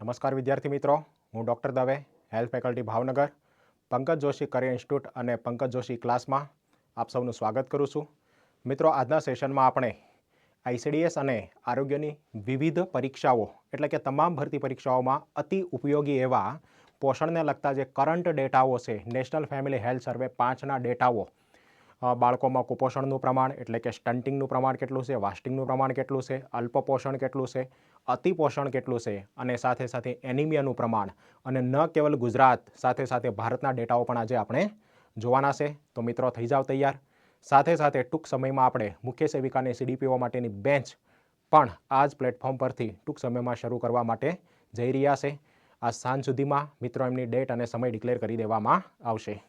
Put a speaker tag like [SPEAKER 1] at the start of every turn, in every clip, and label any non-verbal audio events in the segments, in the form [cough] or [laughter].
[SPEAKER 1] નમસ્કાર વિદ્યાર્થી મિત્રો, હું doctor Dave, health faculty Bhavnagar, Pankaj Joshi career institute અને પંકજ જોશી ક્લાસમાં આપ સૌનું સ્વાગત કરું છું. મિત્રો, આજના સેશનમાં આપણે આઈસીડીએસ અને આરોગ્યની વિવિધ પરીક્ષાઓ, એટલે કે તમામ ભરતી પરીક્ષાઓમાં અતિ ઉપયોગી એવા પોષણને લગતા જે કરંટ ડેટાઓ છે, નેશનલ ફેમિલી હેલ્થ સર્વે પાંચના ડેટાઓ બાળકોમાં કુપોષણનું પ્રમાણ એટલે કે સ્ટન્ટિંગનું પ્રમાણ કેટલું છે, વાસ્ટિંગનું પ્રમાણ કેટલું છે, અલ્પપોષણ કેટલું છે, અતિપોષણ કેટલું છે અને સાથે સાથે એનિમિયાનું પ્રમાણ. અને ન કેવલ ગુજરાત, સાથે સાથે ભારતના ડેટાઓ પણ આજે આપણે જોવાના છે. તો મિત્રો, થઈ જાવ તૈયાર. સાથે સાથે ટૂંક સમયમાં આપણે મુખ્ય સેવિકાને સીડીપીઓ માટેની બેન્ચ પણ આ જ પ્લેટફોર્મ પરથી ટૂંક સમયમાં શરૂ કરવા માટે જઈ રહ્યા છે. આ સાંજ સુધીમાં મિત્રો, એમની ડેટ અને સમય ડિક્લેર કરી દેવામાં આવશે.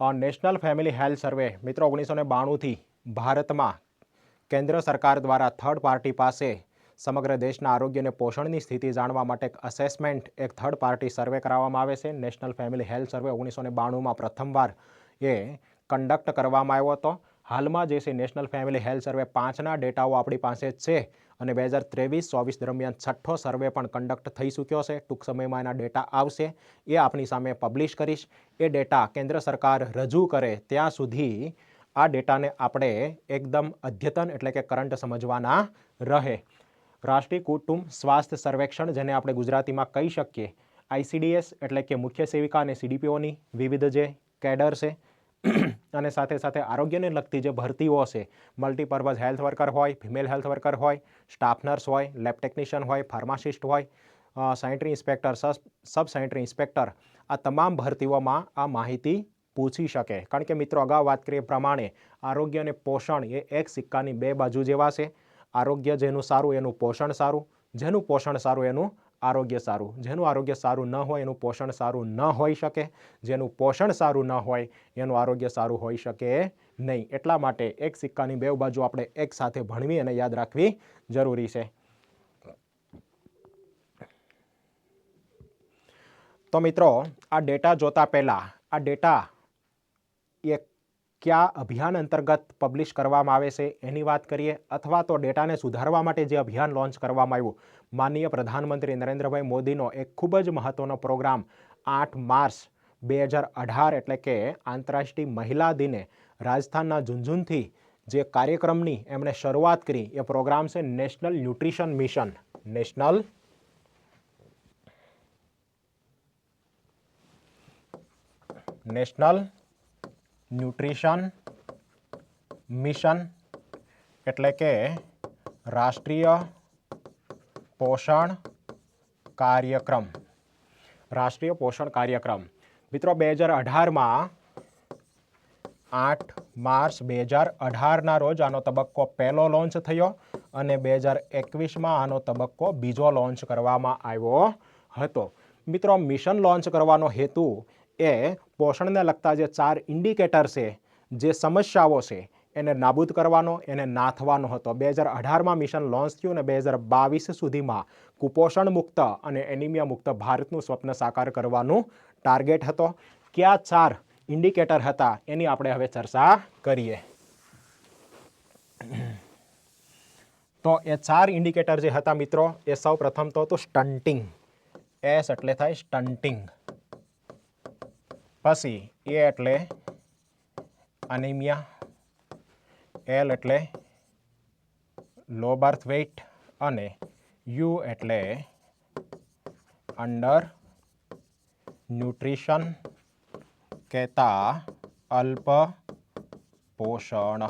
[SPEAKER 1] નેશનલ ફેમિલી હેલ્થ સર્વે મિત્રો ઓગણીસો ને બાણુંથી ભારતમાં કેન્દ્ર સરકાર દ્વારા થર્ડ પાર્ટી પાસે સમગ્ર દેશના આરોગ્ય અને પોષણની સ્થિતિ જાણવા માટે એક અસેસમેન્ટ એક થર્ડ પાર્ટી સર્વે કરાવવામાં આવે છે. નેશનલ ફેમિલી હેલ્થ સર્વે ઓગણીસો ને બાણુંમાં પ્રથમવાર એ કન્ડક્ટ કરવામાં આવ્યો હતો. હાલમાં જે છે નેશનલ ફેમિલી હેલ્થ સર્વે પાંચના ડેટાઓ આપણી પાસે છે અને બે હજાર ત્રેવીસ, ચોવીસ દરમિયાન છઠ્ઠો સર્વે પણ કન્ડક્ટ થઈ ચૂક્યો છે. ટૂંક સમયમાં એના ડેટા આવશે. એ આપણી સામે પબ્લિશ કરીશ. એ ડેટા કેન્દ્ર સરકાર રજૂ કરે ત્યાં સુધી આ ડેટાને આપણે એકદમ અદ્યતન એટલે કે કરંટ સમજવાના રહે. રાષ્ટ્રીય કુટુંબ સ્વાસ્થ્ય સર્વેક્ષણ જેને આપણે ગુજરાતીમાં કહી શકીએ. આઈસીડીએસ એટલે કે મુખ્ય સેવિકા અને સીડીપીઓની વિવિધ જે કેડર છે [clears throat] અને સાથે સાથે આરોગ્યને લગતી જે ભરતીઓ છે મલ્ટીપર્પઝ હેલ્થ વર્કર હોય ફિમેલ હેલ્થ વર્કર હોય સ્ટાફ નર્સ હોય લેબ ટેકનિશિયન હોય ફાર્માસિસ્ટ હોય sanitary inspector sub sanitary inspector આ તમામ ભરતીઓમાં આ માહિતી પૂછી શકે. કારણ કે મિત્રો, અગાઉ વાત કરીએ પ્રમાણે આરોગ્ય અને પોષણ એ એક સિક્કાની બે બાજુ જેવા છે. આરોગ્ય જેનું સારું, એનું પોષણ સારું. જેનું પોષણ સારું, એનું આરોગ્ય સારું. જેનું આરોગ્ય સારું ન હોય, એનું પોષણ સારું ન હોઈ શકે. જેનું પોષણ સારું ન હોય, એનું આરોગ્ય સારું હોઈ શકે નહીં. એટલા માટે એક સિક્કાની બે બાજુ આપણે એક સાથે ભણવી અને યાદ રાખવી જરૂરી છે. તો મિત્રો, આ ડેટા જોતા પહેલાં, આ ડેટા એ કયા અભિયાન અંતર્ગત પબ્લિશ કરવામાં આવે છે એની વાત કરીએ અથવા તો ડેટાને સુધારવા માટે જે અભિયાન લોન્ચ કરવામાં આવ્યું. માનનીય પ્રધાનમંત્રી નરેન્દ્રભાઈ મોદીનો એક ખૂબ જ મહત્ત્વનો પ્રોગ્રામ આઠ માર્ચ બે હજાર અઢાર એટલે કે આંતરરાષ્ટ્રીય મહિલા દિને રાજસ્થાનના ઝુંઝુનથી જે કાર્યક્રમની એમણે શરૂઆત કરી એ પ્રોગ્રામ છે national nutrition mission national national nutrition, mission એટલે કે રાષ્ટ્રીય પોષણ કાર્યક્રમ. રાષ્ટ્રીય પોષણ કાર્યક્રમ. મિત્રો બે હજાર અઢારમાં આઠ માર્ચ બે હજાર અઢારના રોજ આનો તબક્કો પહેલો લોન્ચ થયો અને બે હજાર એકવીસમાં આનો તબક્કો બીજો લોન્ચ કરવામાં આવ્યો હતો. મિત્રો, મિશન લોન્ચ કરવાનો હેતુ એ પોષણને લગતા જે ચાર ઇન્ડિકેટર છે, જે સમસ્યાઓ છે, એને નાબૂદ કરવાનો, એને નાથવાનો હતો. બે હજાર અઢારમાં મિશન લોન્ચ થયું અને બે હજાર બાવીસ સુધીમાં કુપોષણ મુક્ત અને એનિમિયા મુક્ત ભારતનું સ્વપ્ન સાકાર કરવાનું ટાર્ગેટ હતો. કયા ચાર ઇન્ડિકેટર હતા એની આપણે હવે ચર્ચા કરીએ. તો એ ચાર ઇન્ડિકેટર જે હતા મિત્રો, એ સૌ પ્રથમ તો હતું સ્ટન્ટિંગ એસ એટલે થાય સ્ટન્ટિંગ પછી એ એટલે અનિમિયા એલ એટલે લો બર્થ વેઇટ અને યુ એટલે અંડર ન્યુટ્રિશન કહેતા અલ્પ પોષણ.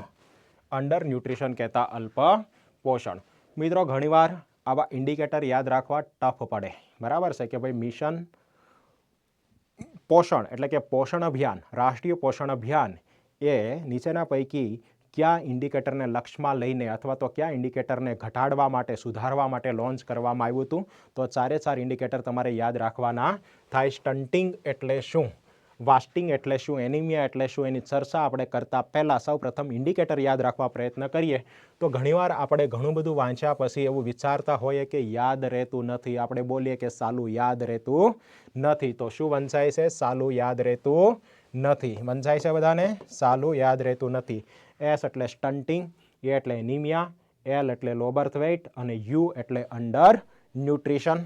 [SPEAKER 1] અંડર ન્યુટ્રિશન કહેતા અલ્પ પોષણ. મિત્રો, ઘણીવાર આવા ઇન્ડિકેટર યાદ રાખવા ટફ પડે. બરાબર છે કે ભાઈ મિશન પોષણ, એટલે કે પોષણ અભિયાન, રાષ્ટ્રીય પોષણ અભિયાન એ નીચેના પૈકી કયા ઇન્ડિકેટરને લક્ષ્યમાં લઈને અથવા તો કયા ઇન્ડિકેટરને ઘટાડવા માટે, સુધારવા માટે લોન્ચ કરવામાં આવ્યું હતું, તો ચારે ચાર ઇન્ડિકેટર તમારે યાદ રાખવાના થાય સ્ટન્ટિંગ એટલે શું? વાસ્ટિંગ એટલે શું, એનિમિયા એટલે શું, એની ચર્ચા આપણે કરતાં પહેલાં સૌ પ્રથમ ઇન્ડિકેટર યાદ રાખવા પ્રયત્ન કરીએ. તો ઘણીવાર આપણે ઘણું બધું વાંચ્યા પછી એવું વિચારતા હોઈએ કે યાદ રહેતું નથી. આપણે બોલીએ કે સાલું યાદ રહેતું નથી. તો શું વંચાય છે? સાલું યાદ રહેતું નથી. વંચાય છે બધાને? સાલું યાદ રહેતું નથી. એસ એટલે સ્ટન્ટિંગ એ એટલે એનિમિયા, એલ એટલે લોબર્થ વેઇટ અને યુ એટલે અંડર ન્યુટ્રિશન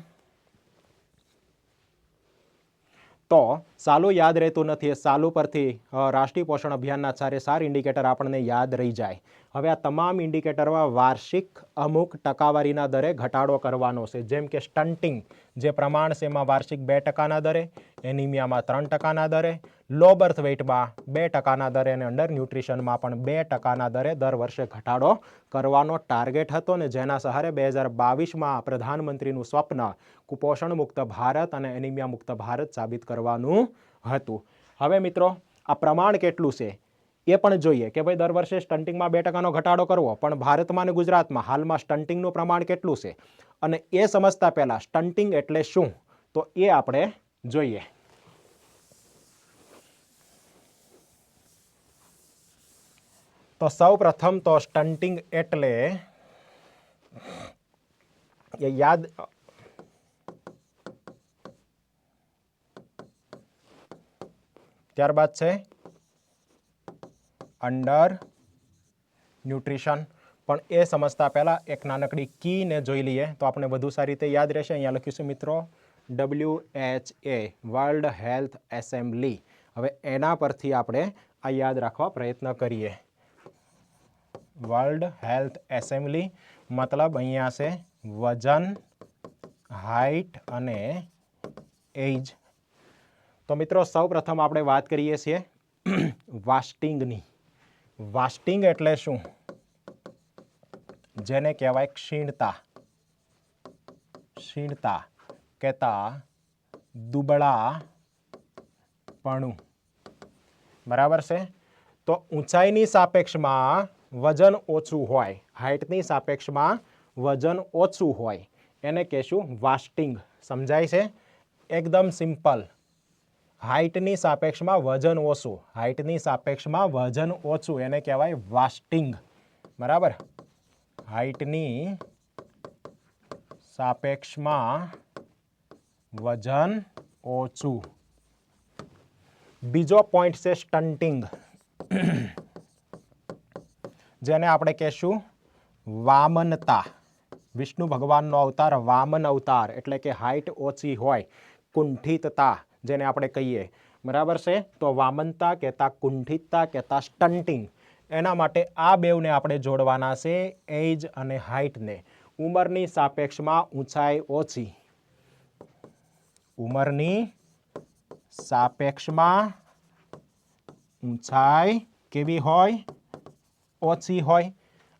[SPEAKER 1] તો સાલું યાદ રહેતું નથી. એ સાલું પરથી રાષ્ટ્રીય પોષણ અભિયાનના સારે સાર ઇન્ડિકેટર આપણને યાદ રહી જાય. હવે આ તમામ ઇન્ડિકેટરમાં વાર્ષિક અમુક ટકાવારીના દરે ઘટાડો કરવાનો છે. જેમ કે સ્ટન્ટિંગ જે પ્રમાણ છે એમાં વાર્ષિક બે ટકાના દરે, એનિમિયામાં ત્રણ ટકાના દરે, લો બર્થ વેઇટમાં બે ટકાના દરે અને અંડર ન્યુટ્રિશનમાં પણ બે ટકાના દરે દર વર્ષે ઘટાડો કરવાનો ટાર્ગેટ હતો ને જેના સહારે બે હજાર બાવીસમાં પ્રધાનમંત્રીનું સ્વપ્ન કુપોષણ મુક્ત ભારત અને એનિમિયા મુક્ત ભારત સાબિત કરવાનું હતું. હવે મિત્રો, આ પ્રમાણ કેટલું છે? એ પણ જોઈએ કે ભાઈ દર વર્ષે સ્ટન્ટિંગમાં બે ટકાનો ઘટાડો કરવો, પણ ભારતમાં અને ગુજરાતમાં હાલમાં સ્ટન્ટિંગનું પ્રમાણ કેટલું છે? અને એ સમજતા પહેલાં સ્ટન્ટિંગ એટલે શું? તો એ આપણે જોઈએ. તો સૌ પ્રથમ તો સ્ટન્ટિંગ એટલે એ યાદ ત્યારબાદ છે અંડર ન્યુટ્રિશન. પણ એ સમજતા પહેલાં એક નાનકડી કીને જોઈ લઈએ. તો આપણે વધુ સારી રીતે યાદ રહેશે. અહીંયા લખીશું મિત્રો W H A world health assembly હવે એના પરથી આપણે આ યાદ રાખવા પ્રયત્ન કરીએ. વર્લ્ડ હેલ્થ એસેમ્બલી મતલબ અહીંયા છે વજન હાઇટ અને એજ તો મિત્રો સૌ પ્રથમ આપણે વાત કરીએ છીએ [clears throat] વાસ્ટિંગની. વાસ્ટિંગ એટલે શું? જેને કહેવાય ક્ષીણતા. ક્ષીણતા કહેતા દુબળાપણું. બરાબર છે? તો ઊંચાઈની સાપેક્ષમાં વજન ઓછું હોય હાઇટની સાપેક્ષમાં વજન ઓછું હોય, એને કહેશું વાસ્ટિંગ. સમજાય છે? એકદમ સિમ્પલ. હાઇટની સાપેક્ષમાં વજન ઓછું, હાઇટની સાપેક્ષમાં વજન ઓછું, એને કહેવાય વાસ્ટિંગ. બરાબર? હાઇટની સાપેક્ષમાં વજન ઓછું. બીજો પોઈન્ટ છે સ્ટન્ટિંગ જેને આપણે કહેશું વામનતા. વિષ્ણુ ભગવાનનો અવતાર વામન અવતાર, એટલે કે હાઇટ ઓછી હોય, કુંઠિતતા. જેને આપણે કહીએ. બરાબર છે? તો વામનતા કહેતા કુંઠિતતા કહેતા સ્ટન્ટિંગ એના માટે આ બેવને આપણે જોડવાના છે એજ અને હાઇટને. ઉંમરની સાપેક્ષમાં ઊંચાઈ ઓછી. ઉંમરની સાપેક્ષમાં ઊંચાઈ કેવી હોય? ઓછી હોય.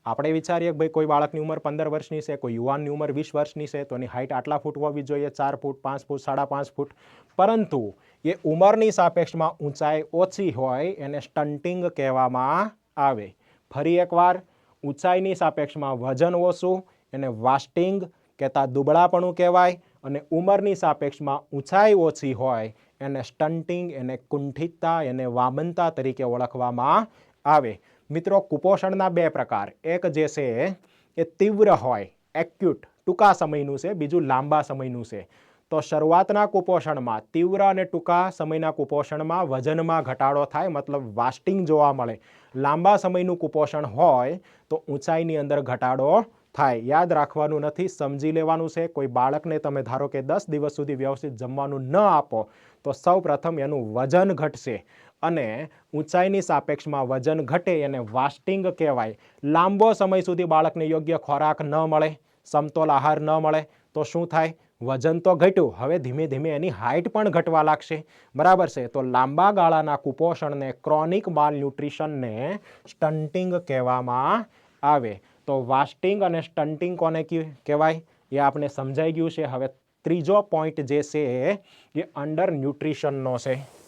[SPEAKER 1] આપણે વિચારીએ કે ભાઈ કોઈ બાળકની ઉંમર પંદર વર્ષની છે, કોઈ યુવાનની ઉંમર વીસ વર્ષની છે, તો એની હાઇટ આટલા ફૂટ હોવી જોઈએ, ચાર ફૂટ, પાંચ ફૂટ, સાડા પાંચ ફૂટ. પરંતુ એ ઉંમરની સાપેક્ષમાં ઊંચાઈ ઓછી હોય એને સ્ટન્ટિંગ કહેવામાં આવે. ફરી એકવાર, ઊંચાઈની સાપેક્ષમાં વજન ઓછું, એને વાસ્ટિંગ કહેતા દુબળાપણું કહેવાય અને ઉંમરની સાપેક્ષમાં ઊંચાઈ ઓછી હોય એને સ્ટન્ટિંગ એને કુંઠિતતા, એને વામનતા તરીકે ઓળખવામાં આવે. મિત્રો, કુપોષણના બે પ્રકાર. એક જે છે એ તીવ્ર હોય એક્યુટ ટૂંકા સમયનું છે, બીજું લાંબા સમયનું છે. તો શરૂઆતના કુપોષણમાં તીવ્ર અને ટૂંકા સમયના કુપોષણમાં વજનમાં ઘટાડો થાય, મતલબ વાસ્ટિંગ જોવા મળે. લાંબા સમયનું કુપોષણ હોય, તો ઊંચાઈની અંદર ઘટાડો થાય. યાદ રાખવાનું નથી, સમજી લેવાનું છે. કોઈ બાળકને તમે ધારો કે દસ દિવસ સુધી વ્યવસ્થિત જમવાનું ન આપો, તો સૌ પ્રથમ એનું વજન ઘટશે. અને ઊંચાઈની સાપેક્ષમાં વજન ઘટે એને વાસ્ટિંગ કહેવાય. લાંબો સમય સુધી બાળકને યોગ્ય ખોરાક ન મળે, સમતોલ આહાર ન મળે, તો શું થાય? વજન તો ઘટ્યું, હવે ધીમે ધીમે એની હાઇટ પણ ઘટવા લાગશે. બરાબર છે, તો લાંબા ગાળાના કુપોષણને ક્રોનિક માલ ન્યુટ્રિશનને સ્ટન્ટિંગ કહેવામાં આવે. તો વાસ્ટિંગ અને સ્ટન્ટિંગ કોને કહેવાય? એ આપણે સમજાઈ ગયું છે. હવે ત્રીજો પોઈન્ટ જે છે એ અંડર ન્યુટ્રિશનનો છે.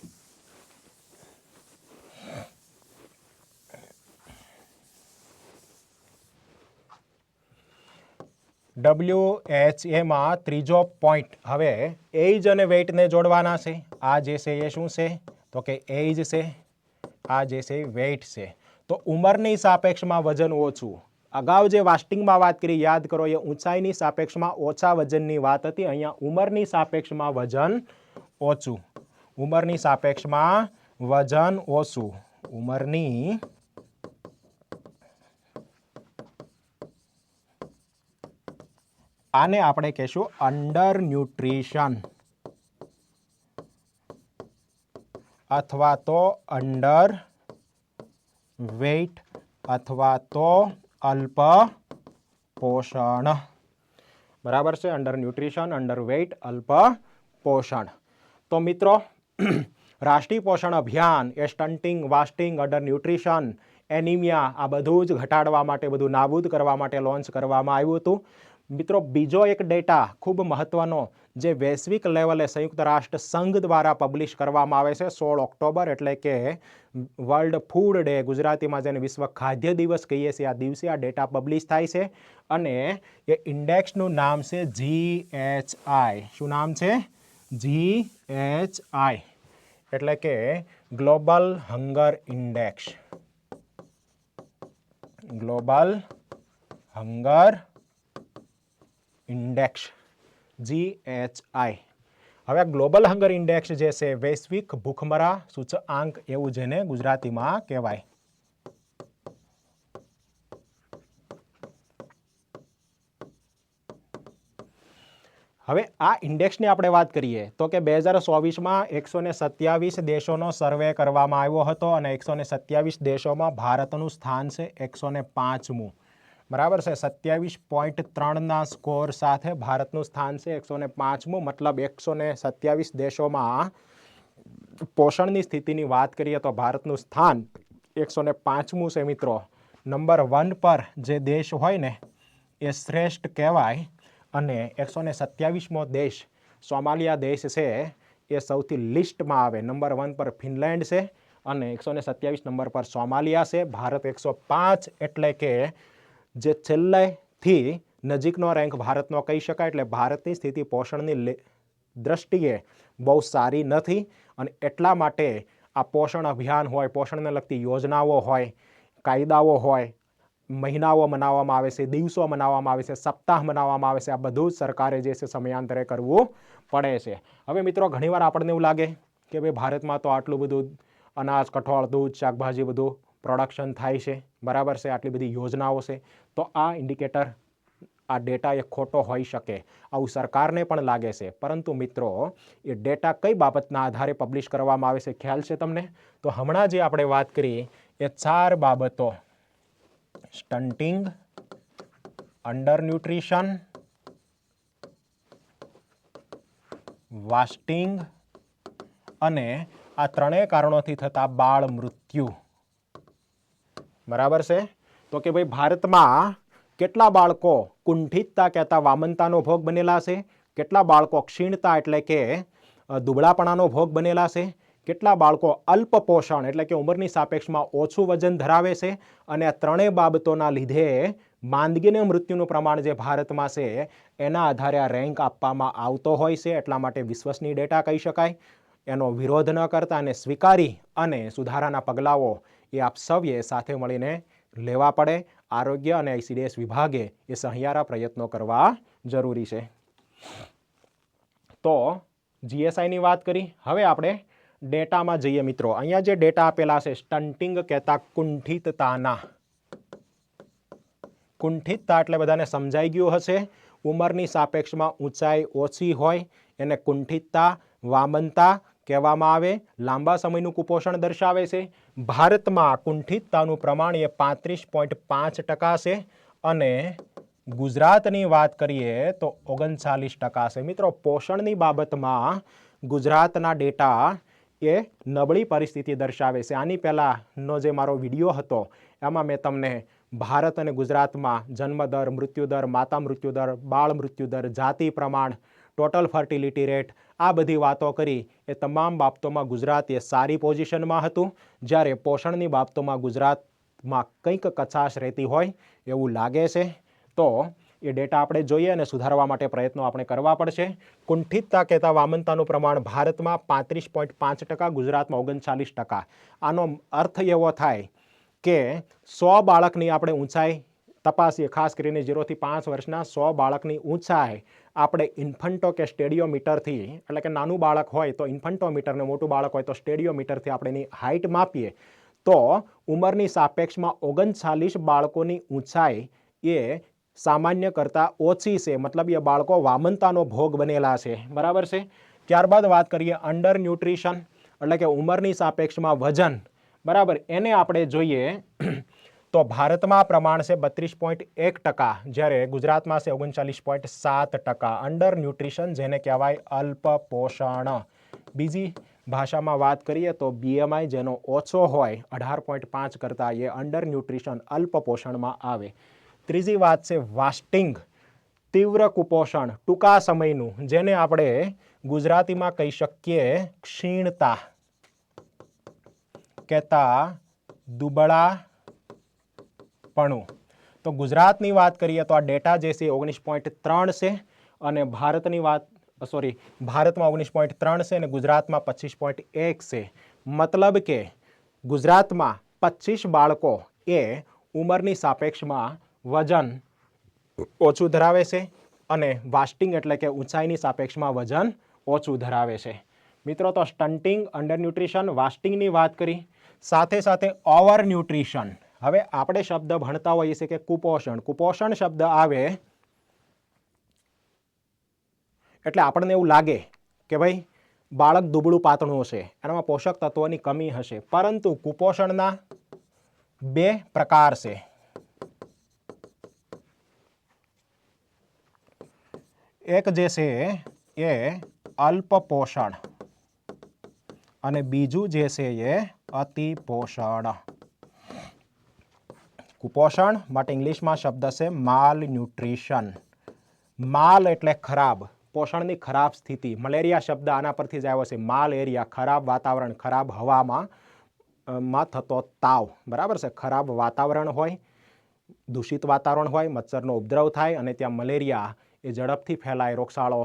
[SPEAKER 1] ડબલ્યુ એચ એમાં ત્રીજો પોઈન્ટ હવે એજ અને વેઇટને જોડવાના છે. આ જે છે એ શું છે? તો કે એજ છે, આ જે છે વેઇટ છે. તો ઉંમરની સાપેક્ષમાં વજન ઓછું. અગાઉ જે વાસ્ટિંગમાં વાત કરી, યાદ કરો, એ ઊંચાઈની સાપેક્ષમાં ઓછા વજનની વાત હતી. અહીંયા ઉંમરની સાપેક્ષમાં વજન ઓછું. ઉંમરની સાપેક્ષમાં વજન ઓછું. ઉંમરની આને આપણે કહેશું અંડર ન્યુટ્રિશન. અથવા તો અંડર વેઇટ, અથવા તો અલ્પ પોષણ. બરાબર છે? અંડર ન્યુટ્રિશન, અંડર વેઇટ, અલ્પ પોષણ. તો મિત્રો, [clears throat] રાષ્ટ્રીય પોષણ અભિયાન, એ stunting wasting, under nutrition, anaemia, આ બધું જ ઘટાડવા માટે, બધું નાબૂદ કરવા માટે લોન્ચ કરવામાં આવ્યું હતું. મિત્રો, બીજો એક ડેટા ખૂબ મહત્વનો જે વૈશ્વિક લેવલે સંયુક્ત રાષ્ટ્ર સંઘ દ્વારા પબ્લિશ કરવામાં આવે છે, સોળ ઓક્ટોબર એટલે કે વર્લ્ડ ફૂડ ડે, ગુજરાતીમાં જેને વિશ્વ ખાદ્ય દિવસ કહીએ છીએ, આ દિવસે આ ડેટા પબ્લિશ થાય છે અને એ ઇન્ડેક્સનું નામ છે જી એચ આઈ. શું નામ છે? જી એચ આઈ એટલે કે global hunger index. Global hunger index G H I હવે ગ્લોબલ હંગર ઇન્ડેક્સ જે છે, વૈશ્વિક ભૂખમરા સૂચકાંક એવું જેને ગુજરાતીમાં કહેવાય. હવે આ ઇન્ડેક્સની આપણે વાત કરીએ તો કે બે હજાર ચોવીસમાં એકસો ને સત્યાવીસ દેશોનો સર્વે કરવામાં આવ્યો હતો અને એકસો ને સત્યાવીસ દેશોમાં ભારતનું સ્થાન છે એકસો ને પાંચમું. બરાબર છે, સત્યાવીસ પોઈન્ટ ત્રણના સ્કોર સાથે ભારતનું સ્થાન છે એકસો ને પાંચમું. મતલબ એકસો ને સત્યાવીસ દેશોમાં પોષણની સ્થિતિની વાત કરીએ તો ભારતનું સ્થાન એકસો ને પાંચમું છે મિત્રો. નંબર વન પર જે દેશ હોય ને, એ શ્રેષ્ઠ કહેવાય અને એકસો ને સત્યાવીસમો દેશ સોમાલિયા દેશ છે, એ સૌથી લિસ્ટમાં આવે. નંબર વન પર ફિનલેન્ડ છે અને એકસો ને સત્યાવીસ નંબર પર સોમાલિયા છે. ભારત એકસો પાંચ એટલે કે જે છેલ્લેથી નજીકનો રેન્ક ભારતનો કહી શકાય એટલે ભારતની સ્થિતિ પોષણની દ્રષ્ટિએ બહુ સારી નથી અને એટલા માટે આ પોષણ અભિયાન હોય, પોષણને લગતી યોજનાઓ હોય, કાયદાઓ હોય, મહિનાઓ મનાવવામાં આવે છે, દિવસો મનાવવામાં આવે છે, સપ્તાહ મનાવવામાં આવે છે, આ બધું જ સરકારે જે છે સમયાંતરે કરવું પડે છે. હવે મિત્રો ઘણીવાર આપણને એવું લાગે કે ભાઈ ભારતમાં તો આટલું બધું અનાજ, કઠોળ, દૂધ, શાકભાજી બધું પ્રોડક્શન થાય છે, બરાબર છે, આટલી બધી યોજનાઓ છે, તો આ ઇન્ડિકેટર, આ ડેટા એ ખોટો હોઈ શકે, આવું સરકારને પણ લાગે છે. પરંતુ મિત્રો, એ ડેટા કઈ બાબતના આધારે પબ્લિશ કરવામાં આવે છે, ખ્યાલ છે તમને? તો હમણાં જે આપણે વાત કરી, એ ચાર બાબતો. સ્ટન્ટિંગ, અંડર ન્યુટ્રિશન, વાસ્ટિંગ અને આ ત્રણેય કારણોથી થતા બાળ મૃત્યુ. બરાબર છે? તો કે ભાઈ ભારતમાં કેટલા બાળકો કુંઠિતતા કહેતા વામનતાનો ભોગ બનેલા છે? કેટલા બાળકો ક્ષીણતા એટલે કે દુબળાપણાનો ભોગ બનેલા છે? કેટલા બાળકો અલ્પ પોષણ એટલે કે ઉંમરની સાપેક્ષમાં ઓછું વજન ધરાવે છે? અને આ ત્રણેય બાબતોના લીધે માંદગીને મૃત્યુનું પ્રમાણ જે ભારતમાં છે, એના આધારે આ રેન્ક આપવામાં આવતો હોય છે. એટલા માટે વિશ્વસનીય ડેટા કહી શકાય. એનો વિરોધ ન કરતા અને સ્વીકારી અને સુધારાના પગલાઓ એ આપ સૌએ સાથે મળીને લેવા પડે. આરોગ્ય અને આઈસીડીએસ વિભાગે એ સહિયારા પ્રયત્નો કરવા જરૂરી છે. તો જીએસઆઈની વાત કરી. હવે આપણે ડેટામાં જઈએ મિત્રો. અહીંયા જે ડેટા આપેલા છે સ્ટન્ટિંગ કહેતા કુંઠિતતાના. કુંઠિતતા એટલે બધાને સમજાઈ ગયું હશે. ઉંમરની સાપેક્ષમાં ઊંચાઈ ઓછી હોય, એને કુંઠિતતા, વામનતા કહેવામાં આવે, લાંબા સમયનું કુપોષણ દર્શાવે છે. ભારતમાં કુંઠિતતાનું પ્રમાણ એ પાંત્રીસ પોઈન્ટ પાંચ ટકા છે અને ગુજરાતની વાત કરીએ તો ઓગણચાલીસ ટકા છે. મિત્રો, પોષણની બાબતમાં ગુજરાતના ડેટા એ નબળી પરિસ્થિતિ દર્શાવે છે. આની પહેલાંનો જે મારો વીડિયો હતો, એમાં મેં તમને ભારત અને ગુજરાતમાં જન્મદર, મૃત્યુદર, માતા મૃત્યુદર, બાળ મૃત્યુદર, જાતિ પ્રમાણ, ટોટલ ફર્ટિલિટી રેટ આ બધી વાતો કરી એ તમામ બાબતોમાં ગુજરાત એ સારી પોઝિશનમાં હતું. જ્યારે પોષણની બાબતોમાં ગુજરાતમાં કંઈક કચાશ રહેતી હોય એવું લાગે છે, તો એ ડેટા આપણે જોઈએ અને સુધારવા માટે પ્રયત્નો આપણે કરવા પડશે. કુંઠિતતા કહેતા વામનતાનું પ્રમાણ ભારતમાં પાંત્રીસ પોઈન્ટ પાંચ ટકા, ગુજરાતમાં ઓગણચાલીસ ટકા. આનો અર્થ એવો થાય કે સો બાળકની આપણે ઊંચાઈ તપાસીએ, ખાસ કરીને ઝીરોથી પાંચ વર્ષના સો બાળકની ઊંચાઈ આપણે ઇન્ફન્ટો કે સ્ટેડિયોમીટરથી, એટલે કે નાનું બાળક હોય તો ઇન્ફન્ટોમીટરને મોટું બાળક હોય તો સ્ટેડિયોમીટરથી આપણે એની હાઇટ માપીએ. તો ઉંમરની સાપેક્ષમાં ઓગણચાલીસ બાળકોની ઊંચાઈ એ સામાન્ય કરતાં ઓછી છે, મતલબ એ બાળકો વામનતાનો ભોગ બનેલા છે. બરાબર છે? ત્યારબાદ વાત કરીએ અંડર ન્યુટ્રિશન, એટલે કે ઉંમરની સાપેક્ષમાં વજન. બરાબર, એને આપણે જોઈએ તો ભારતમાં પ્રમાણ છે બત્રીસ પોઈન્ટ એક ટકા, જ્યારે ગુજરાતમાં છે ઓગણચાલીસ પોઈન્ટ સાત ટકા. અંડર ન્યુટ્રિશન જેને કહેવાય અલ્પ પોષણ બીજી ભાષામાં વાત કરીએ તો બીએમઆઈ જેનો ઓછો હોય, અઢાર પોઈન્ટ પાંચ કરતાં એ અંડર ન્યુટ્રિશન અલ્પ પોષણમાં આવે. ત્રીજી વાત છે વાસ્ટિંગ, તીવ્ર કુપોષણ, ટૂંકા સમયનું, જેને આપણે ગુજરાતીમાં કહી શકીએ ક્ષીણતા. કહેતા દુબળાપણું તો ગુજરાતની વાત કરીએ તો આ ડેટા જે છે ઓગણીસ પોઈન્ટ ત્રણ છે અને ભારતની વાત, સોરી, ભારતમાં ઓગણીસ પોઈન્ટ ત્રણ છે અને ગુજરાતમાં પચીસ પોઈન્ટ એક છે. મતલબ કે ગુજરાતમાં પચીસ બાળકો એ ઉંમરની સાપેક્ષમાં વજન ઓછું ધરાવે છે અને વાસ્ટિંગ એટલે કે ઊંચાઈની સાપેક્ષમાં વજન ઓછું ધરાવે છે. મિત્રો, તો સ્ટન્ટિંગ, અંડર ન્યુટ્રિશન, વાસ્ટિંગની વાત કરી. સાથે સાથે ઓવર ન્યુટ્રિશન. હવે આપણે શબ્દ ભણતા હોઈએ છીએ કે કુપોષણ. કુપોષણ શબ્દ આવે એટલે આપણને એવું લાગે કે ભાઈ બાળક દુબળું પાતળું હશે, એનામાં પોષક તત્વોની કમી હશે. પરંતુ કુપોષણના બે પ્રકાર છે. એક જે છે એ અલ્પ પોષણ અને બીજું જે છે એ અતિ પોષણ કુપોષણ, માટે ઇંગ્લિશમાં શબ્દ છે માલ ન્યુટ્રિશન માલ એટલે ખરાબ, પોષણની ખરાબ સ્થિતિ. મલેરિયા શબ્દ આના પરથી જ આવ્યો છે. માલ એરિયા ખરાબ વાતાવરણ, ખરાબ હવામાં માં થતો તાવ. બરાબર છે? ખરાબ વાતાવરણ હોય, દૂષિત વાતાવરણ હોય, મચ્છરનો ઉપદ્રવ થાય અને ત્યાં મલેરિયા એ ઝડપથી ફેલાય, રોગચાળો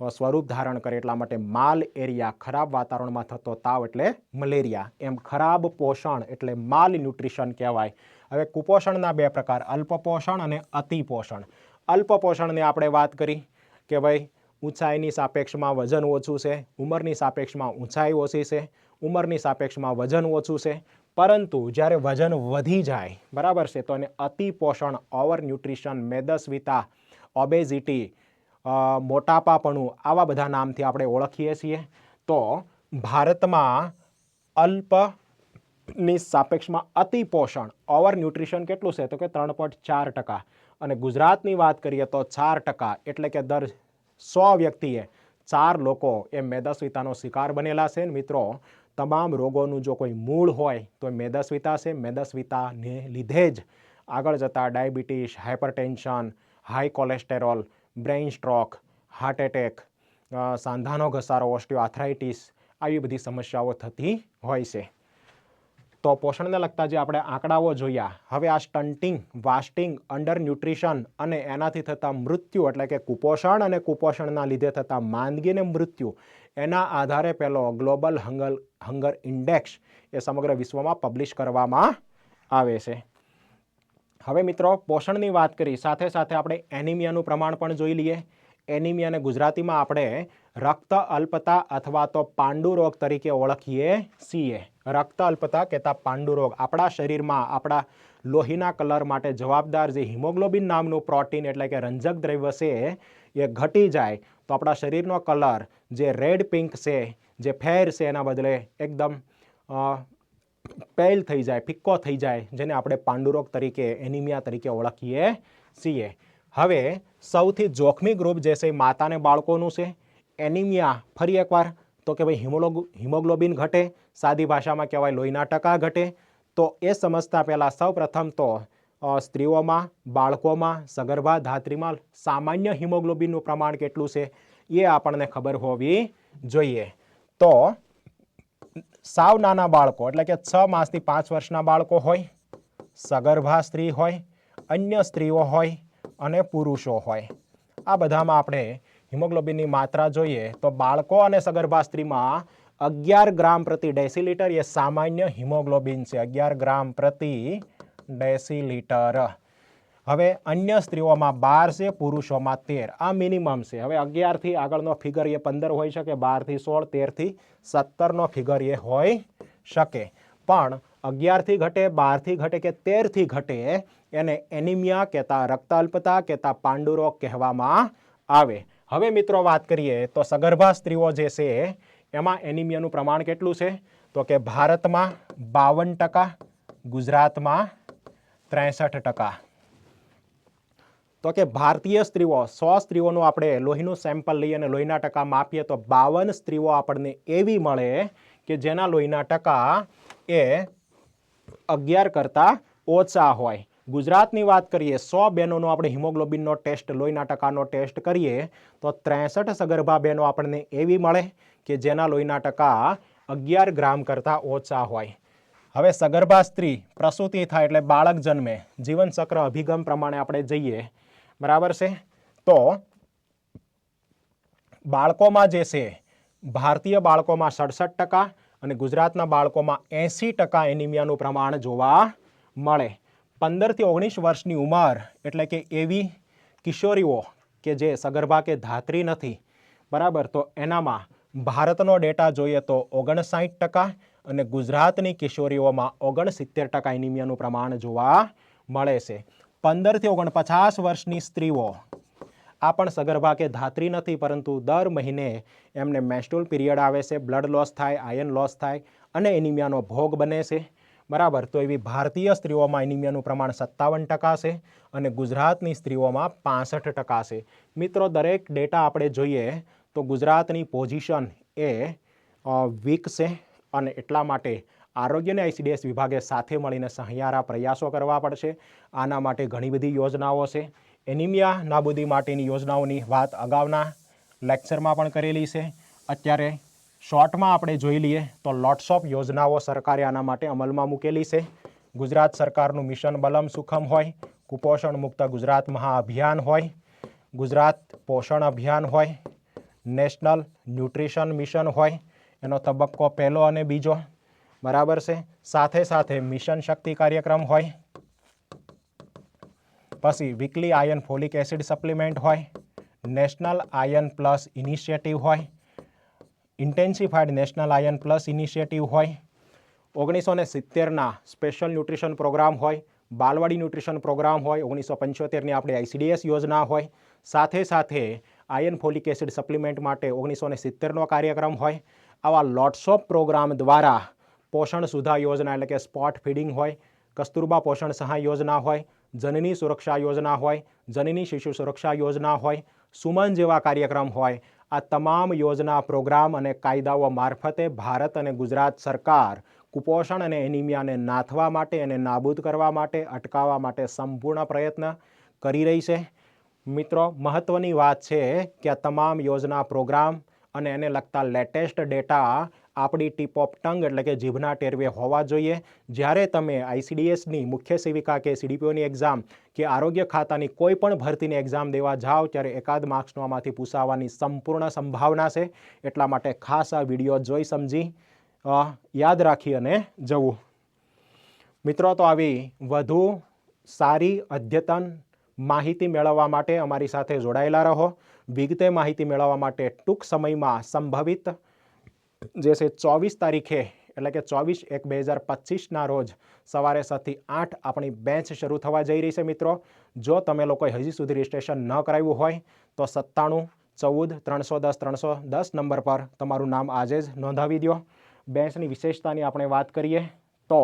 [SPEAKER 1] સ્વરૂપ ધારણ કરે એટલા માટે માલ એરિયા ખરાબ વાતાવરણમાં થતો તાવ એટલે મલેરિયા. એમ ખરાબ પોષણ એટલે માલ ન્યુટ્રિશન કહેવાય. હવે કુપોષણના બે પ્રકાર, અલ્પપોષણ અને અતિપોષણ. અલ્પપોષણની આપણે વાત કરી કે ભાઈ, ઊંચાઈની સાપેક્ષમાં વજન ઓછું છે, ઉંમરની સાપેક્ષમાં ઊંચાઈ ઓછી છે, ઉંમરની સાપેક્ષમાં વજન ઓછું છે. પરંતુ જ્યારે વજન વધી જાય, બરાબર છે, તો એને અતિપોષણ, ઓવર ન્યુટ્રિશન, મેદસ્વિતા, ઓબેઝિટી મોટાપાપણું આવા બધા નામથી આપણે ઓળખીએ છીએ. તો ભારતમાં અલ્પની સાપેક્ષમાં અતિ પોષણ. ઓવર ન્યુટ્રિશન કેટલું છે? તો કે ત્રણ પોઈન્ટ ચાર ટકા. અને ગુજરાતની વાત કરીએ તો ચાર ટકા, એટલે કે દર સો વ્યક્તિએ ચાર લોકો એ મેદસ્વિતાનો શિકાર બનેલા છે. ને મિત્રો, તમામ રોગોનું જો કોઈ મૂળ હોય, તો મેદસ્વિતા છે. મેદસ્વિતાને લીધે જ આગળ જતાં diabetes hypertension high cholesterol, brain stroke, heart attack સાંધાનો ઘસારો ઓસ્ટિયોઆથરાઇટિસ આવી બધી સમસ્યાઓ થતી હોય છે. તો પોષણને લગતા જે આપણે આંકડાઓ જોયા, હવે આ સ્ટન્ટિંગ વાસ્ટિંગ અંડર ન્યુટ્રિશન અને એનાથી થતા મૃત્યુ એટલે કે કુપોષણ અને કુપોષણના લીધે થતા માંદગી અને મૃત્યુ, એના આધારે પેલો ગ્લોબલ હંગર હંગર ઇન્ડેક્સ એ સમગ્ર વિશ્વમાં પબ્લિશ કરવામાં આવે છે. હવે મિત્રો, પોષણની વાત કરી, સાથે સાથે આપણે એનિમિયાનું પ્રમાણ પણ જોઈ લઈએ. એનિમિયાને ગુજરાતીમાં આપણે રક્ત અલ્પતા અથવા તો પાંડુ રોગ તરીકે ઓળખીએ છીએ. રક્ત અલ્પતા કહેતા પાંડુ રોગ. આપણા શરીરમાં આપણા લોહીના કલર માટે જવાબદાર જે હિમોગ્લોબિન નામનું પ્રોટીન એટલે કે રંજક દ્રવ્ય છે, એ ઘટી જાય. તો આપણા શરીરનો કલર જે રેડ પિંક છે, જે ફેર છે, એના બદલે એકદમ પેલ થઈ જાય, ફિક્કો થઈ જાય, જેને આપણે પાંડુરોગ તરીકે, એનિમિયા તરીકે ઓળખીએ છીએ. હવે સૌથી જોખમી ગ્રુપ જે છે માતા અને બાળકોનું છે. એનિમિયા, ફરી એકવાર. તો કે ભાઈ હિમોલોગ હિમોગ્લોબિન ઘટે, સાદી ભાષામાં કહેવાય લોહીના ટકા ઘટે. તો એ સમજતા પહેલાં સૌ પ્રથમ તો સ્ત્રીઓમાં, બાળકોમાં સગર્ભા, ધાત્રીમાં સામાન્ય હિમોગ્લોબિનનું પ્રમાણ કેટલું છે એ આપણને ખબર હોવી જોઈએ. તો સાવ નાના બાળકો, એટલે કે છ માસથી પાંચ વર્ષના બાળકો હોય, સગર્ભા સ્ત્રી હોય, અન્ય સ્ત્રીઓ હોય અને પુરુષો હોય. આ બધામાં આપણે હિમોગ્લોબિનની માત્રા જોઈએ તો બાળકો અને સગર્ભા સ્ત્રીમાં અગિયાર ગ્રામ પ્રતિ ડેસીલીટર એ સામાન્ય હિમોગ્લોબિન છે. અગિયાર ગ્રામ પ્રતિ ડેસીલીટર. હવે અન્ય સ્ત્રીઓમાં બાર છે, પુરુષોમાં તેર. આ મિનિમમ છે. હવે અગિયારથી આગળનો ફિગર એ પંદર હોઈ શકે, બારથી સોળ, તેરથી સત્તરનો ફિગર એ હોઈ શકે. પણ અગિયારથી ઘટે, બારથી ઘટે કે તેરથી ઘટે એને એનિમિયા કહેતા રક્તાલ્પતા કહેતા પાંડુરોગ કહેવામાં આવે. હવે મિત્રો વાત કરીએ તો સગર્ભા સ્ત્રીઓ જે છે, એમાં એનિમિયાનું પ્રમાણ કેટલું છે? તો કે ભારતમાં બાવન ટકા, ગુજરાતમાં ત્રેસઠ ટકા. તો કે ભારતીય સ્ત્રીઓ, સો સ્ત્રીઓનું આપણે લોહીનું સેમ્પલ લઈએ અને લોહીના ટકા માપીએ તો બાવન સ્ત્રીઓ આપણને એવી મળે કે જેના લોહીના ટકા એ અગિયાર કરતાં ઓછા હોય. ગુજરાતની વાત કરીએ, સો બહેનોનો આપણે હિમોગ્લોબિનનો ટેસ્ટ લોહીના ટકાનો ટેસ્ટ કરીએ, તો ત્રેસઠ સગર્ભા બહેનો આપણને એવી મળે કે જેના લોહીના ટકા અગિયાર ગ્રામ કરતાં ઓછા હોય. હવે સગર્ભા સ્ત્રી પ્રસૂતિ થાય એટલે બાળક જન્મે. જીવનચક્ર અભિગમ પ્રમાણે આપણે જઈએ. બરાબર છે? તો બાળકોમાં જે છે, ભારતીય બાળકોમાં સડસઠ ટકા અને ગુજરાતના બાળકોમાં એંસી ટકા એનિમિયાનું પ્રમાણ જોવા મળે. પંદરથી ઓગણીસ વર્ષની ઉંમર એટલે કે એવી કિશોરીઓ કે જે સગર્ભા કે ધાત્રી નથી. બરાબર? તો એનામાં ભારતનો ડેટા જોઈએ તો ઓગણસાઠ ટકા અને ગુજરાતની કિશોરીઓમાં ઓગણસિત્તેર ટકા એનિમિયાનું પ્રમાણ જોવા મળે છે. પંદરથી ઓગણપચાસ વર્ષની સ્ત્રીઓ આ પણ સગર્ભા કે ધાત્રી નથી, પરંતુ દર મહિને એમને મેન્સ્ટ્રુઅલ પીરિયડ આવે છે, બ્લડ લોસ થાય આયન લોસ થાય અને એનિમિયાનો ભોગ બને છે. બરાબર? તો એવી ભારતીય સ્ત્રીઓમાં એનિમિયાનું પ્રમાણ સત્તાવન ટકા છે અને ગુજરાતની સ્ત્રીઓમાં પાસઠ ટકા છે. મિત્રો, દરેક ડેટા આપણે જોઈએ તો ગુજરાતની પોઝિશન એ વીક છે અને એટલા માટે આરોગ્યને આઈસીડીએસ વિભાગે સાથે મળીને સહિયારા પ્રયાસો કરવા પડશે. આના માટે ઘણી બધી યોજનાઓ છે. એનિમિયા નાબૂદી માટેની યોજનાઓની વાત અગાઉના લેક્ચરમાં પણ કરેલી છે. અત્યારે શોર્ટમાં આપણે જોઈ લઈએ તો લોટ્સ ઓફ યોજનાઓ સરકારે આના માટે અમલમાં મૂકેલી છે. ગુજરાત સરકારનું મિશન બલમ સુખમ હોય, કુપોષણ મુક્ત ગુજરાત મહાઅભિયાન હોય, ગુજરાત પોષણ અભિયાન હોય, નેશનલ ન્યુટ્રિશન મિશન હોય, એનો તબક્કો પહેલો અને બીજો. બરાબર છે? સાથે સાથે મિશન શક્તિ કાર્યક્રમ હોય પછી weekly iron folic acid supplement હોય, નેશનલ આયન પ્લસ ઇનિશિયેટિવ હોય intensified national iron plus initiative હોય, ઓગણીસો ને સિત્તેરના સ્પેશિયલ ન્યુટ્રિશન પ્રોગ્રામ હોય, બાલવાડી ન્યુટ્રિશન પ્રોગ્રામ હોય, ઓગણીસો પંચોતેરની આપણે આઈસીડીએસ યોજના હોય, સાથે સાથે આયન ફોલિક એસિડ સપ્લિમેન્ટ માટે ઓગણીસો ને સિત્તેરનો કાર્યક્રમ હોય, આવા લોટ્સ ઓફ પ્રોગ્રામ દ્વારા પોષણ સુધા યોજના એટલે કે સ્પોટ ફીડિંગ હોય, કસ્તુરબા પોષણ સહાય યોજના હોય જનની સુરક્ષા યોજના હોય, જનની શિશુ સુરક્ષા યોજના હોય, સુમન જેવા કાર્યક્રમ હોય, આ તમામ યોજના પ્રોગ્રામ અને કાયદાઓ મારફતે ભારત અને ગુજરાત સરકાર કુપોષણ અને એનિમિયાને નાથવા માટે અને નાબૂદ કરવા માટે, અટકાવવા માટે સંપૂર્ણ પ્રયત્ન કરી રહી છે. મિત્રો મહત્ત્વની વાત છે કે આ તમામ યોજના પ્રોગ્રામ અને એને લગતા લેટેસ્ટ ડેટા આપણી ટીપ ઓફ ટંગ એટલે કે જીભના ટેરવે હોવા જોઈએ. જ્યારે તમે આઈસીડીએસની મુખ્ય સેવિકા કે સીડીપીઓની એક્ઝામ કે આરોગ્ય ખાતાની કોઈ પણ ભરતીની એક્ઝામ દેવા જાઓ, ત્યારે એકાદ માર્ક્સનો આમાંથી પૂછાવાની સંપૂર્ણ સંભાવના છે. એટલા માટે ખાસ આ વીડિયો જોઈ સમજી. યાદ રાખી અને જવું. મિત્રો, તો આવી વધુ સારી, અદ્યતન માહિતી મેળવવા માટે અમારી સાથે જોડાયેલા રહો. વિગતે માહિતી મેળવવા માટે ટૂંક સમયમાં સંભવિત, જે છે ચોવીસ તારીખે, એટલે કે ચોવીસ એક બે હજાર પચીસના રોજ સવારે સાતથી આઠ આપણી બેન્ચ શરૂ થવા જઈ રહી છે મિત્રો. જો તમે લોકોએ હજી સુધી રજિસ્ટ્રેશન ન કરાવ્યું હોય, તો સત્તાણું, ચૌદ, ત્રણસો દસ ત્રણસો દસ નંબર પર તમારું નામ આજે જ નોંધાવી દો. બેન્ચની વિશેષતાની આપણે વાત કરીએ, તો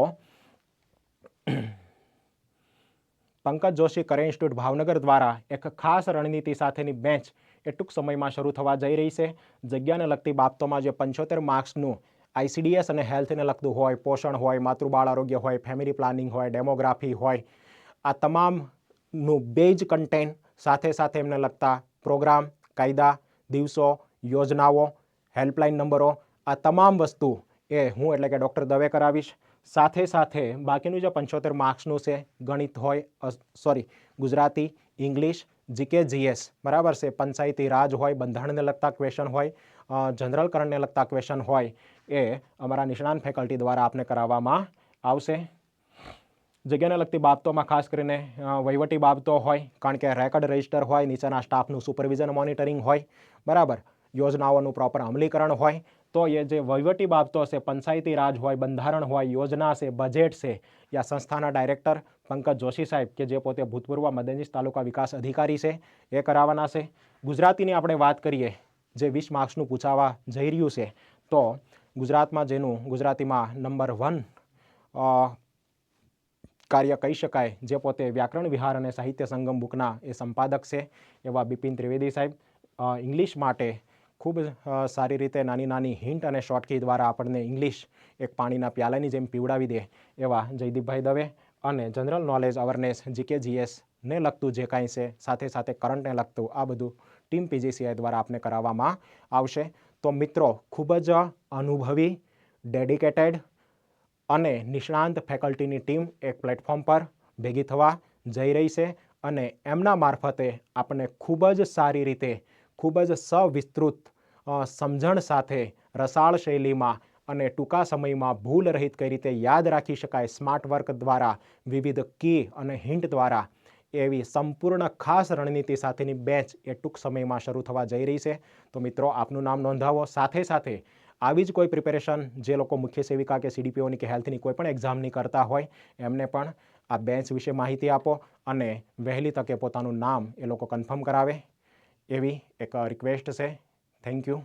[SPEAKER 1] પંકજ જોશી કરે ઇન્સ્ટિટ્યૂટ ભાવનગર દ્વારા એક ખાસ રણનીતિ સાથેની બેન્ચ એ ટૂંક સમયમાં શરૂ થવા જઈ રહી છે. જગ્યાને લગતી બાબતોમાં જે પંચોતેર માર્ક્સનું આઈસીડીએસ અને હેલ્થને લગતું હોય, પોષણ હોય, માતૃબાળ આરોગ્ય હોય, ફેમિલી પ્લાનિંગ હોય, ડેમોગ્રાફી હોય, આ તમામનું બેજ કન્ટેન્ટ સાથે સાથે એમને લગતા પ્રોગ્રામ, કાયદા, દિવસો, યોજનાઓ, હેલ્પલાઇન નંબરો, આ તમામ વસ્તુ એ હું એટલે કે ડૉક્ટર દવે કરાવીશ. સાથે સાથે બાકીનું જે પંચોતેર માર્ક્સનું છે, ગણિત હોય sorry, Gujarati, English GK GS બરાબર છે. પંચાયતી રાજ હોય, બંધારણને લગતા ક્વેશ્ચન હોય જનરલ કરંટને લગતા ક્વેશ્ચન હોય, એ અમારા નિષ્ણાંત ફેકલ્ટી દ્વારા આપને કરાવવામાં આવશે. જગ્યાને લગતી બાબતોમાં ખાસ કરીને વહીવટી બાબતો હોય, કારણ કે રેકર્ડ રજિસ્ટર હોય, નીચેના સ્ટાફનું સુપરવિઝન મોનિટરિંગ હોય, બરાબર. યોજનાઓનું પ્રોપર અમલીકરણ હોય, તો એ જે વહીવટી બાબતો છે, પંચાયતી રાજ હોય, બંધારણ હોય, યોજના છે બજેટ છે, યા સંસ્થાના ડાયરેક્ટર પંકજ જોશી સાહેબ, કે જે પોતે ભૂતપૂર્વ મદનીશ તાલુકા વિકાસ અધિકારી છે, એ કરાવવાના છે. ગુજરાતીની આપણે વાત કરીએ, જે વીસ માર્ક્સનું પૂછાવા જઈ રહ્યું છે, તો ગુજરાતમાં જેનું, ગુજરાતીમાં નંબર વન કાર્ય કહી શકાય, જે પોતે વ્યાકરણ વિહાર અને સાહિત્ય સંગમ બુકના એ સંપાદક છે, એવા બિપિન ત્રિવેદી સાહેબ. ઇંગ્લિશ માટે ખૂબ સારી રીતે નાની નાની હિન્ટ અને શોર્ટકી દ્વારા આપણને ઇંગ્લિશ એક પાણીના પ્યાલાની જેમ પીવડાવી દે એવા જયદીપભાઈ દવે. અને જનરલ નોલેજ અવેરનેસ જીકે જીએસને લગતું જે કાંઈ છે, સાથે સાથે કરંટને લગતું, આ બધું ટીમ પીજીસીઆઈ દ્વારા આપને કરાવવામાં આવશે. તો મિત્રો, ખૂબ જ અનુભવી ડેડિકેટેડ અને નિષ્ણાંત ફેકલ્ટીની ટીમ એક પ્લેટફોર્મ પર ભેગી થવા જઈ રહી છે અને એમના મારફતે આપણને ખૂબ જ સારી રીતે, ખૂબ જ સવિસ્તૃત સમજણ સાથે રસાળ શૈલીમાં અને ટૂંકા સમયમાં ભૂલ રહિત કઈ રીતે યાદ રાખી શકાય સ્માર્ટ વર્ક દ્વારા, વિવિધ કી અને હિન્ટ દ્વારા, એવી સંપૂર્ણ ખાસ રણનીતિ સાથેની બેચ એ ટૂંક સમયમાં શરૂ થવા જઈ રહી છે. તો મિત્રો, આપનું નામ નોંધાવો. સાથે સાથે, આવી જ કોઈ પ્રિપેરેશન જે લોકો મુખ્ય સેવિકા કે સીડીપીઓની કે હેલ્થની કોઈ પણ એક્ઝામની કરતા હોય, એમને પણ આ બેચ વિશે માહિતી આપો અને વહેલી તકે પોતાનું નામ એ લોકો કન્ફર્મ કરાવે. એવી એક રિક્વેસ્ટ છે. Thank you